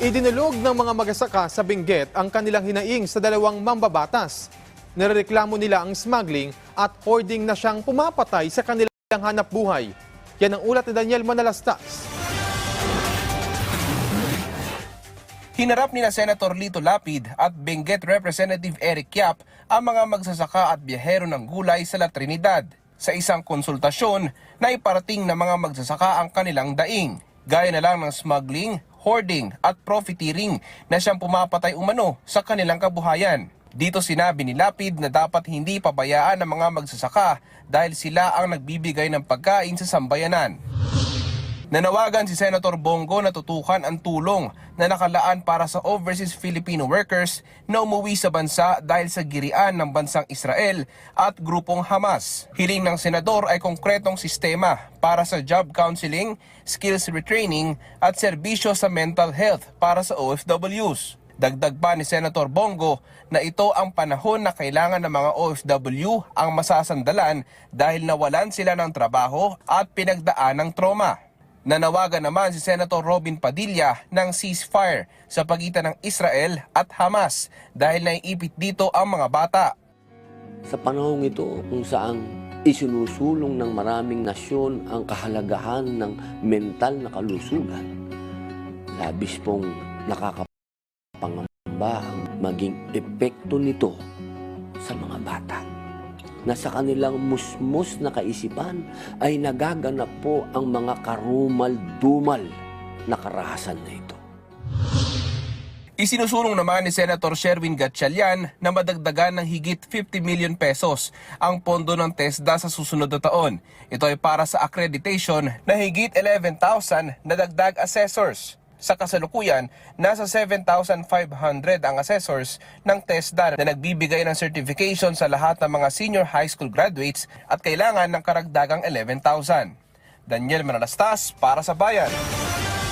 Idinulog ng mga magasaka sa Benguet ang kanilang hinaing sa dalawang mambabatas. Nirereklamo nila ang smuggling at hoarding na siyang pumapatay sa kanilang hanap buhay. Yan ang ulat ni Daniel Manalastas. Hinarap ni na Senator Lito Lapid at Benguet Representative Eric Yap ang mga magsasaka at biyahero ng gulay sa La Trinidad sa isang konsultasyon na iparating ng mga magsasaka ang kanilang daing. Gaya na lang ng smuggling, hoarding at profiteering na siyang pumapatay umano sa kanilang kabuhayan. Dito sinabi ni Lapid na dapat hindi pabayaan ng mga magsasaka dahil sila ang nagbibigay ng pagkain sa sambayanan. Nanawagan si Senator Bongo na tutukan ang tulong na nakalaan para sa overseas Filipino workers na umuwi sa bansa dahil sa girian ng bansang Israel at grupong Hamas. Hiling ng senador ay konkretong sistema para sa job counseling, skills retraining at serbisyo sa mental health para sa OFWs. Dagdag pa ni Senator Bongo na ito ang panahon na kailangan ng mga OFW ang masasandalan dahil nawalan sila ng trabaho at pinagdaan ng trauma. Nanawagan naman si Senator Robin Padilla ng ceasefire sa pagitan ng Israel at Hamas dahil naiipit dito ang mga bata. Sa panahong ito kung saan isinusulong ng maraming nasyon ang kahalagahan ng mental na kalusugan, labis pong nakakapangamba ang maging epekto nito sa mga bata na sa kanilang musmus na kaisipan ay nagaganap po ang mga karumal-dumal na karahasan na ito. Isinusulong naman ni Senator Sherwin Gatchalian na madagdagan ng higit 50 million pesos ang pondo ng TESDA sa susunod na taon. Ito ay para sa accreditation na higit 11,000 na dagdag assessors. Sa kasalukuyan, nasa 7,500 ang assessors ng TESDA na nagbibigay ng certification sa lahat ng mga senior high school graduates at kailangan ng karagdagang 11,000. Daniel Manalastas para sa Bayan.